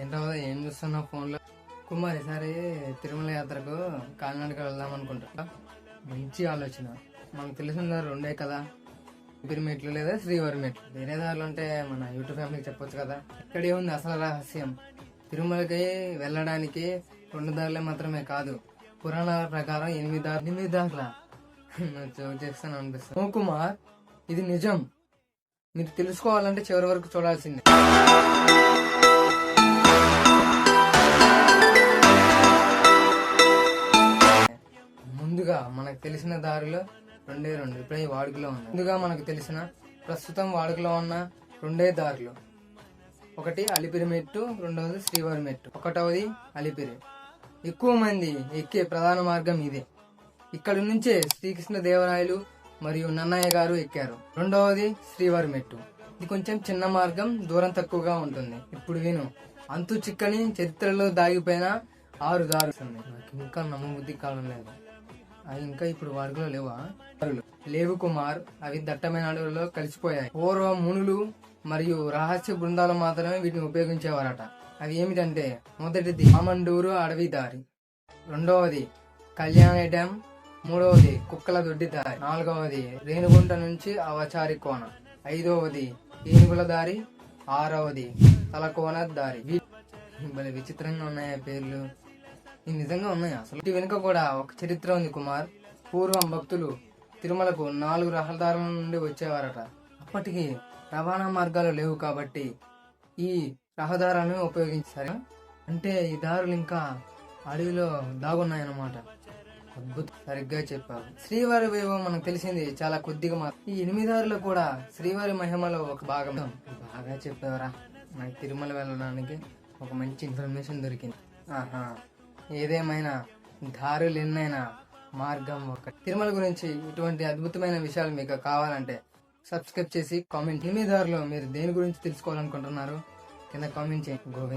ఏంటో ఏం చూస్తున్నావు ఫోన్లో? కుమార్ ఈసారి తిరుమల యాత్రకు కాలినడక వెళ్దాం అనుకుంటా. మంచి ఆలోచన. మనకు తెలిసిన రెండే కదా. ఊపిరి మెట్లు లేదా శ్రీవారి మెట్లు వేరే దారిలో ఉంటే మన యూట్యూబ్ ఫ్యామిలీకి చెప్పొచ్చు కదా. ఇక్కడే ఉంది అసలు రహస్యం. తిరుమలకి వెళ్ళడానికి రెండు దారులే మాత్రమే కాదు. పురాణాల ప్రకారం ఎనిమిది దారులు ఎనిమిది దారుల? జోక్ చేస్తాను అనిపిస్తుంది. ఓ కుమార్ ఇది నిజం. మీరు తెలుసుకోవాలంటే చివరి వరకు చూడాల్సిందే. ముందుగా మనకు తెలిసిన దారిలో రెండే రెండు ఇప్పుడే వాడుకలో ఉంది ముందుగా మనకు తెలిసిన ప్రస్తుతం వాడుకలో ఉన్న రెండే దారులు. ఒకటి అలిపిరి మెట్టు రెండవది శ్రీవారి మెట్టు ఒకటవది అలిపిరి. ఎక్కువ మంది ఎక్కే ప్రధాన మార్గం ఇదే. ఇక్కడి నుంచే శ్రీకృష్ణ దేవరాయలు మరియు నన్నయ్య గారు ఎక్కారు. రెండవది శ్రీవారి మెట్టు ఇది కొంచెం చిన్న మార్గం దూరం తక్కువగా ఉంటుంది. ఇప్పుడు విను. అంతు చిక్కని చరిత్రలో దాగిపోయిన ఆరు దారులు. ఇంకా నమ్మబుద్ధి కాలం లేదు. అవి ఇంకా ఇప్పుడు వాడుకలో లేవా? లేవు కుమార్ అవి దట్టమైన అడవులలో కలిసిపోయాయి. పూర్వం మునులు మరియు రహస్య బృందాలు మాత్రమే వీటిని ఉపయోగించేవారట. అవి ఏమిటంటే మొదటిది మామండూరు అడవి దారి రెండవది కళ్యాణ డ్యామ్ మూడవది కుక్కల దొడ్డి దారి నాలుగవది రేణుగుంట నుంచి అవచారి కోన ఐదవది ఏనుగుల దారి ఆరవది తలకోన దారి. భలే విచిత్రంగా ఉన్నాయా పేర్లు. ఇవి నిజంగా ఉన్నాయి అసలు. వీటి వెనుక కూడా ఒక చరిత్ర ఉంది కుమార్. పూర్వం భక్తులు తిరుమలకు నాలుగు రహదారుల నుండి వచ్చేవారట. అప్పటికి రవాణా మార్గాలు లేవు కాబట్టి ఈ రహదారులను ఉపయోగించారు. అంటే ఈ దారులు ఇంకా అడవిలో దాగున్నాయన్నమాట. అద్భుతం. సరిగ్గా చెప్పావు. శ్రీవారి వైభవం మనకు తెలిసింది చాలా కొద్దిగా మా ఈ ఎనిమిదారులు కూడా శ్రీవారి మహిమలో ఒక భాగం. బాగా చెప్పావరా. నాకు తిరుమల వెళ్ళడానికి ఒక మంచి ఇన్ఫర్మేషన్ దొరికింది. ఆహా. ఏదేమైనా దారులు ఎన్నైనా మార్గం ఒక. తిరుమల గురించి ఇటువంటి అద్భుతమైన విషయాలు మీకు కావాలంటే సబ్స్క్రైబ్ చేసి కామెంట్ ఎనిమిది దారిలో మీరు దేని గురించి తెలుసుకోవాలనుకుంటున్నారు? కింద కామెంట్ చేయండి. గోవింద్.